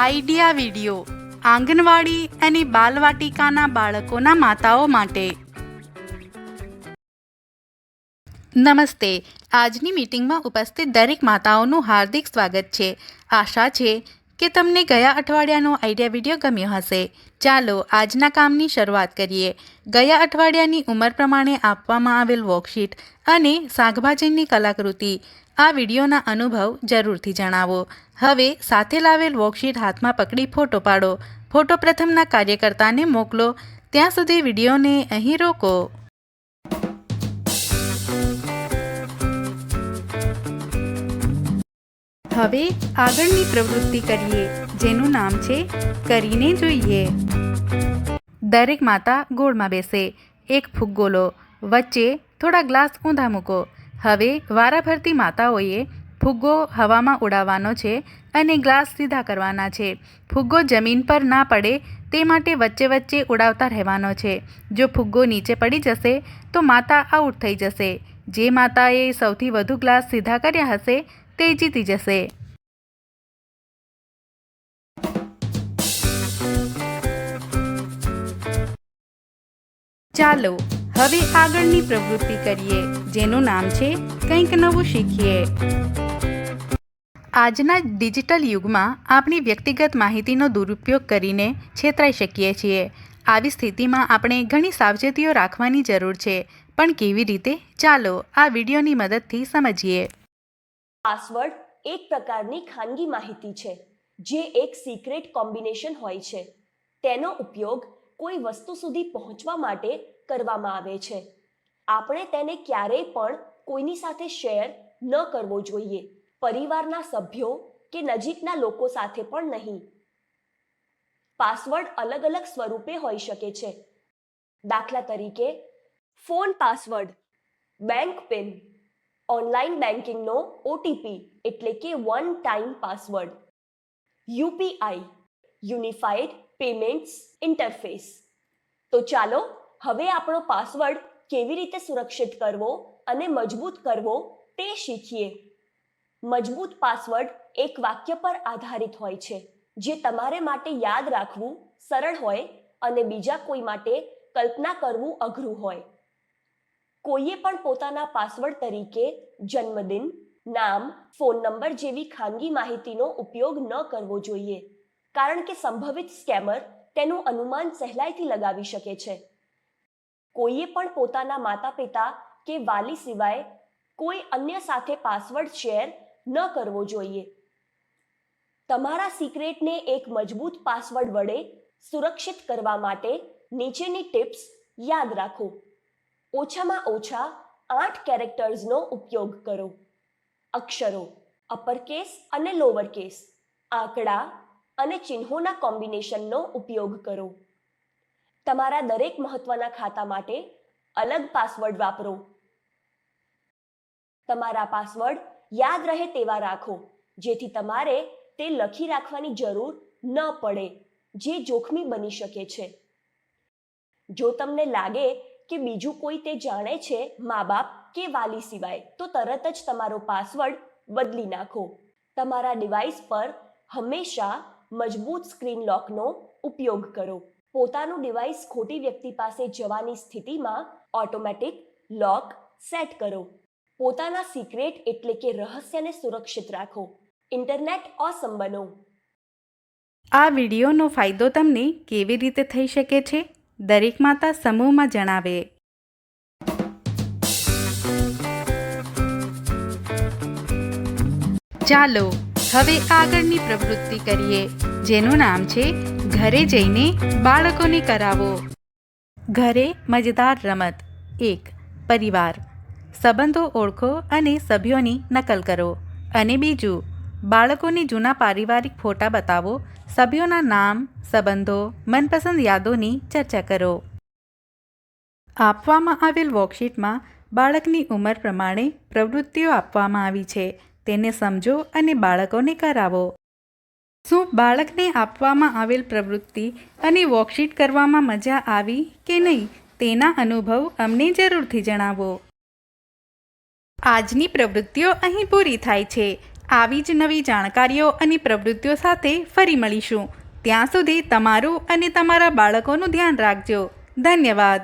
Idea video આંગણવાડી અને બાલવાટિકાના બાળકોના માતાઓ માટે. નમસ્તે. આજની મીટિંગમાં ઉપસ્થિત દરેક માતાઓનું હાર્દિક સ્વાગત છે. આશા છે કે તમને ગયા અઠવાડિયાનો આઈડિયા વીડિયો ગમ્યો હશે. ચાલો આજના કામની શરૂઆત કરીએ. ગયા અઠવાડિયાની ઉંમર પ્રમાણે આપવામાં આવેલ વર્કશીટ અને શાકભાજીની કલાકૃતિ. આ વિડીયોના અનુભવ જરૂરથી જણાવો. હવે સાથે લાવેલ વર્કશીટ હાથમાં પકડી ફોટો પાડો. ફોટો પ્રથમના કાર્યકર્તાને મોકલો. ત્યાં સુધી વિડીયોને અહીં રોકો. હવે આગળની પ્રવૃત્તિ કરીએ, જેનું નામ છે કરીને જોઈએ. દરેક માતા ગોળમાં બેસે. એક ફુગ્ગો લો વચ્ચે થોડા ગ્લાસ ઊંધા મૂકો. હવે વારાફરતી માતાઓએ ફુગ્ગો હવામાં ઉડાવવાનો છે અને ગ્લાસ સીધા કરવાના છે. ફુગ્ગો જમીન પર ના પડે તે માટે વચ્ચે વચ્ચે ઉડાવતા રહેવાનો છે. જો ફુગ્ગો નીચે પડી જશે, તો માતા આઉટ થઈ જશે. જે માતાએ સૌથી વધુ ગ્લાસ સીધા કર્યા હશે, તે જીતી જશે. ચાલો હવે આગળની પ્રવૃત્તિ કરીએ, જેનું નામ છે કંઈક નવું શીખીએ. આજના ડિજિટલ યુગમાં આપણી વ્યક્તિગત માહિતીનો દુરુપયોગ કરીને છેતરાઈ શકીએ છીએ. આવી સ્થિતિમાં આપણે ઘણી સાવચેતીઓ રાખવાની જરૂર છે, પણ કેવી રીતે? ચાલો આ વિડીયોની મદદથી સમજીએ. પાસવર્ડ એક પ્રકારની ખાનગી માહિતી છે, જે એક સિક્રેટ કોમ્બિનેશન હોય છે. તેનો ઉપયોગ કોઈ વસ્તુ સુધી પહોંચવા માટે કરવામાં આવે છે. આપણે તેને ક્યારેય પણ કોઈની સાથે શેર ન કરવો જોઈએ. પરિવારના સભ્યો કે નજીકના લોકો સાથે પણ નહીં. પાસવર્ડ અલગ અલગ સ્વરૂપે હોઈ શકે છે. દાખલા તરીકે, phone password, bank PIN, online બેન્કિંગનો OTP એટલે કે one time password UPI unified payments interface. તો ચાલો હવે આપણો પાસવર્ડ કેવી રીતે સુરક્ષિત કરવો અને મજબૂત કરવો તે શીખીએ. મજબૂત પાસવર્ડ એક વાક્ય પર આધારિત હોય છે, જે તમારે માટે યાદ રાખવું સરળ હોય અને બીજા કોઈ માટે કલ્પના કરવું અઘરું હોય. કોઈએ પણ પોતાના પાસવર્ડ તરીકે જન્મદિન, નામ ફોન નંબર જેવી ખાનગી માહિતીનો ઉપયોગ ન કરવો જોઈએ, કારણ કે સંભવિત સ્કેમર તેનું અનુમાન સહેલાઈથી લગાવી શકે છે. કોઈએ પણ પોતાના માતા પિતા કે વાલી સિવાય કોઈ અન્ય સાથે પાસવર્ડ શેર ન કરવો જોઈએ. તમારા સિક્રેટને એક મજબૂત પાસવર્ડ વડે સુરક્ષિત કરવા માટે નીચેની ટિપ્સ યાદ રાખો. ઓછામાં ઓછા આઠ કેરેક્ટર્સનો ઉપયોગ કરો. અક્ષરો અપરકેસ અને લોવર કેસ આંકડા અને ચિહ્નોના કોમ્બિનેશનનો ઉપયોગ કરો. તમારા દરેક મહત્વના ખાતા માટે અલગ પાસવર્ડ વાપરો. તમારા પાસવર્ડ યાદ રહે તેવા રાખો, જેથી તમારે તે લખી રાખવાની જરૂર ન પડે, જે જોખમી બની શકે છે. જો તમને લાગે કે બીજું કોઈ તે જાણે છે મા બાપ કે વાલી સિવાય, તો તરત જ તમારો પાસવર્ડ બદલી નાખો. તમારા ડિવાઇસ પર હંમેશા મજબૂત સ્ક્રીન લોકનો ઉપયોગ કરો. પોતાનું ડિવાઇસ ખોટી વ્યક્તિ પાસે જવાની સ્થિતિમાં ઓટોમેટિક લોક સેટ કરો. પોતાના સિક્રેટ એટલે કે રહસ્યને સુરક્ષિત રાખો. ઇન્ટરનેટ ઓસમ બનો આ વિડીયોનો ફાયદો તમને કેવી રીતે થઈ શકે છે? દરેક માતા સમૂહમાં જણાવે. ચાલો, હવે આગળની પ્રવૃત્તિ કરીએ, જેનું નામ છે ઘરે જઈને બાળકોને કરાવો. ઘરે મજેદાર રમત. એક, પરિવાર. સંબંધો ઓળખો અને સભ્યોની નકલ કરો. અને બીજું, બાળકોને જૂના પારિવારિક ફોટા બતાવો, સભ્યોના નામ, સંબંધો, મનપસંદ યાદોની ચર્ચા કરો. આપવામાં આવેલ વર્કશીટમાં બાળકની ઉંમર પ્રમાણે પ્રવૃત્તિઓ આપવામાં આવી છે. તેને સમજો અને બાળકોને કરાવો. શું બાળકને આપવામાં આવેલ પ્રવૃત્તિ અને વર્કશીટ કરવામાં મજા આવી કે નહીં તેના અનુભવ અમને જરૂરથી જણાવો. આજની પ્રવૃત્તિઓ અહીં પૂરી થાય છે. આવી જ નવી જાણકારીઓ અને પ્રવૃત્તિઓ સાથે ફરી મળીશું. ત્યાં સુધી તમારું અને તમારા બાળકોનું ધ્યાન રાખજો. ધન્યવાદ.